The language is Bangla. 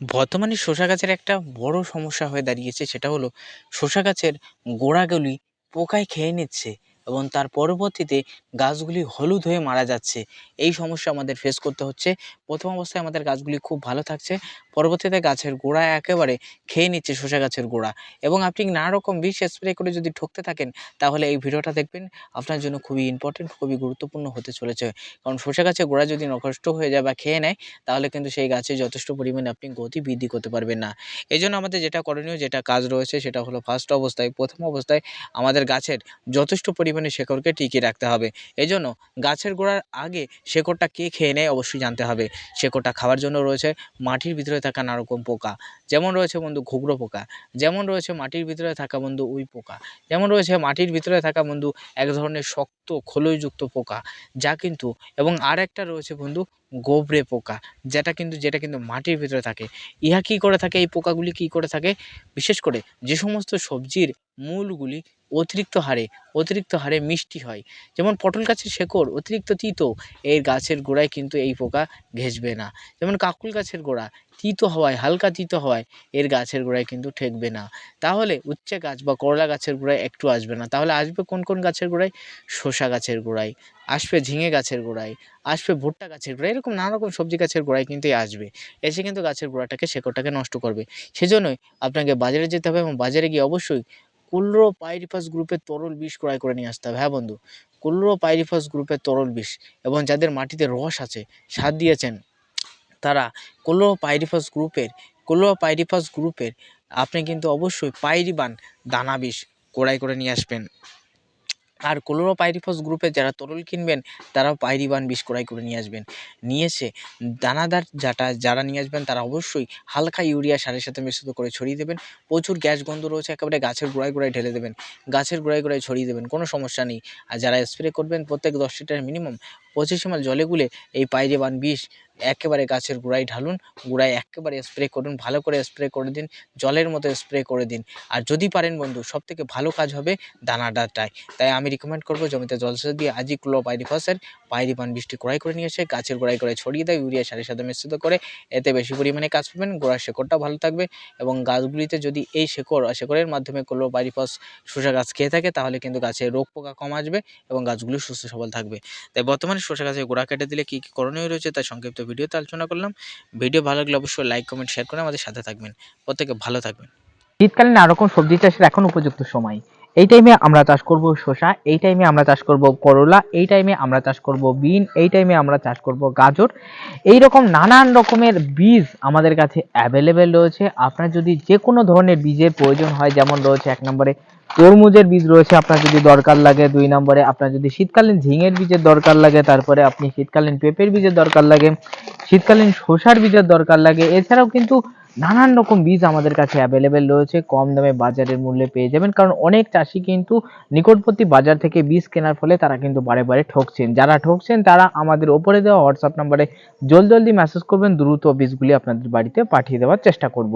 বর্তমানে শসা গাছের একটা বড় সমস্যা হয়ে দাঁড়িয়েছে, সেটা হলো শসা গাছের গোড়াগুলি পোকায় খেয়ে নিচ্ছে। এবং তার পরবর্তীতে গাছগুলি হলুদ হয়ে মারা যাচ্ছে। এই সমস্যা আমাদের ফেস করতে হচ্ছে। প্রথম অবস্থায় আমাদের গাছগুলি খুব ভালো থাকছে। পরবর্তীতে গাছের গোড়া একেবারে খেয়ে নিচ্ছে শসা গাছের গোড়া। এবং আপনি নানা রকম বিষ স্প্রে করে যদি ঠকতে থাকেন, তাহলে এই ভিডিওটা দেখবেন। আপনার জন্য খুবই ইম্পর্টেন্ট খুবই গুরুত্বপূর্ণ হতে চলেছে। কারণ শসা গাছের গোড়া যদি নষ্ট হয়ে যায় বা খেয়ে নেয়, তাহলে কিন্তু সেই গাছে যথেষ্ট পরিমাণে আপনি গতি বৃদ্ধি করতে পারবেন না। এই জন্য আমাদের যেটা করণীয়, যেটা কাজ রয়েছে, সেটা হলো ফার্স্ট অবস্থায়, প্রথম অবস্থায় আমাদের গাছের যথেষ্ট পরিমাণে শেকড়কে টিকিয়ে রাখতে হবে। এজন্য জন্য গাছের গোড়ার আগে শেকড়টা কে খেয়ে নেয় অবশ্যই জানতে হবে। শেকড়টা খাওয়ার জন্য রয়েছে মাটির ভিতরে থাকা নানারকম পোকা। যেমন রয়েছে বন্ধু ঘুঘরো পোকা, যেমন রয়েছে মাটির ভিতরে থাকা বন্ধু উই পোকা, যেমন রয়েছে মাটির ভিতরে থাকা বন্ধু এক ধরনের শক্ত খোলইযুক্ত পোকা, যা কিন্তু এবং আর একটা রয়েছে বন্ধু গোবরে পোকা, যেটা কিন্তু যেটা কিন্তু মাটির ভিতরে থাকে। ইহা কী করে থাকে? এই পোকাগুলি কী করে থাকে? বিশেষ করে যে সমস্ত সবজির মূলগুলি অতিরিক্ত হারে অতিরিক্ত হারে মিষ্টি হয়। যেমন পটল গাছের শেকড় অতিরিক্ত তিতো, এর গাছের গোড়ায় কিন্তু এই পোকা ঘেঁষবে না। যেমন কাকুল গাছের গোড়া তিতো হওয়ায়, হালকা তিতো হওয়ায়, এর গাছের গোড়ায় কিন্তু ঠেকবে না। তাহলে উচ্ছে গাছ বা করলা গাছের গোড়ায় একটু আসবে না। তাহলে আসবে কোন কোন গাছের গোড়ায়? শসা গাছের গোড়ায়। আসবে ঝিঙে গাছের গোড়ায়। আসবে ভুট্টা গাছের গোড়ায়। এরকম নানা রকম সবজি গাছের গোড়ায় কিন্তু আসবে। এসে কিন্তু গাছের গোড়াটাকে, শেকড়টাকে নষ্ট করবে। সেজন্যই আপনাকে বাজারে যেতে হবে এবং বাজারে গিয়ে অবশ্যই কুলরো পাইরিফাস গ্রুপের তরল বিষ ক্রয় করে নিয়ে আসতে হবে। হ্যাঁ বন্ধু? কুলরো পাইরিফাস গ্রুপের তরল বিষ এবং যাদের মাটিতে রস আছে, সার দিয়েছেন, তারা কোলো পাইরিফাস গ্রুপের কোলো পাইরিফাস গ্রুপের আপনি কিন্তু অবশ্যই পাইরিবান দানা বিষ ক্রয় করে নিয়ে আসবেন। আর ক্লোরোপাইরিফস গ্রুপে যারা তরল কিনবেন, তারাও পাইরিবান বিষ ক্রয় করে নিয়ে আসবেন। নিয়ে এসে দানাদার যাটা, যারা নিয়ে আসবেন, তারা অবশ্যই হালকা ইউরিয়া সারের সাথে মিশ্রিত করে ছড়িয়ে দেবেন। প্রচুর গ্যাস গন্ধ রয়েছে, একেবারে গাছের গোড়ায় গোড়ায় ঢেলে দেবেন। গাছের গোড়ায় গোড়ায় ছড়িয়ে দেবেন, কোনো সমস্যা নেই। আর যারা স্প্রে করবেন, প্রত্যেক দশ লিটার মিনিমাম পঁচিশ এমএল জলে গুলে এই পাইরেবান বিষ একেবারে গাছের গোড়ায় ঢালুন, গোড়ায় একেবারে স্প্রে করুন, ভালো করে স্প্রে করে দিন, জলের মতো স্প্রে করে দিন। আর যদি পারেন বন্ধু, সবথেকে ভালো কাজ হবে দানাদারটায় তাই আমি রিকমেন্ড করব জমিতে জলসেচ দিয়ে আজই ক্লো পাইরিফাসের পাইরিপান বৃষ্টি ক্রয় করে নিয়ে এসে গাছের গোড়ায় গোড়ায় ছড়িয়ে দেয়, ইউরিয়া, সারের সাথে মিশ্রিত করে এতে বেশি পরিমাণে কাজ পাবেন, গোড়ার শেকড়টা ভালো থাকবে এবং গাছগুলিতে যদি এই শেকড় শেকড়ের মাধ্যমে ক্লো পাইরিফাস শসা গাছ খেয়ে থাকে, তাহলে কিন্তু গাছে রোগ পোকা কম আসবে এবং গাছগুলি সুস্থ সবল থাকবে। তাই বর্তমানে শসা গাছের গোড়া কেটে দিলে কী কী করণীয় রয়েছে তার সংক্ষিপ্ত ভিডিওতে আলোচনা করলাম। ভিডিও ভালো লাগলে অবশ্যই লাইক, কমেন্ট, শেয়ার করে আমাদের সাথে থাকবেন। প্রত্যেকে ভালো থাকবেন। শীতকালীন নানা রকম সবজি চাষের এখন উপযুক্ত সময়? এই টাইমে আমরা চাষ করব শসা, এই টাইমে আমরা চাষ করব করলা, এই টাইমে আমরা চাষ করব বিন, এই টাইমে আমরা চাষ করব গাজর। এই রকম নানান রকমের বীজ আমাদের কাছে অ্যাভেলেবেল রয়েছে। আপনার যদি যে কোনো ধরনের বীজের প্রয়োজন হয়, যেমন রয়েছে এক নম্বরে তরমুজের বীজ রয়েছে, আপনার যদি দরকার লাগে। দুই নম্বরে আপনার যদি শীতকালীন ঝিঙের বীজের দরকার লাগে, তারপরে আপনি শীতকালীন পেঁপের বীজের দরকার লাগে, শীতকালীন শসার বীজের দরকার লাগে। এছাড়াও কিন্তু নানান রকম বীজ আমাদের কাছে অ্যাভেলেবেল রয়েছে, কম দামে বাজারের মূল্যে পেয়ে যাবেন। কারণ অনেক চাষি কিন্তু নিকটবর্তী বাজার থেকে বীজ কেনার ফলে তারা কিন্তু বারে বারে ঠকছেন। যারা ঠকছেন, তারা আমাদের ওপরে দেওয়া হোয়াটসঅ্যাপ নাম্বারে জলদি জলদি মেসেজ করবেন। দ্রুত বীজগুলি আপনাদের বাড়িতে পাঠিয়ে দেওয়ার চেষ্টা করব।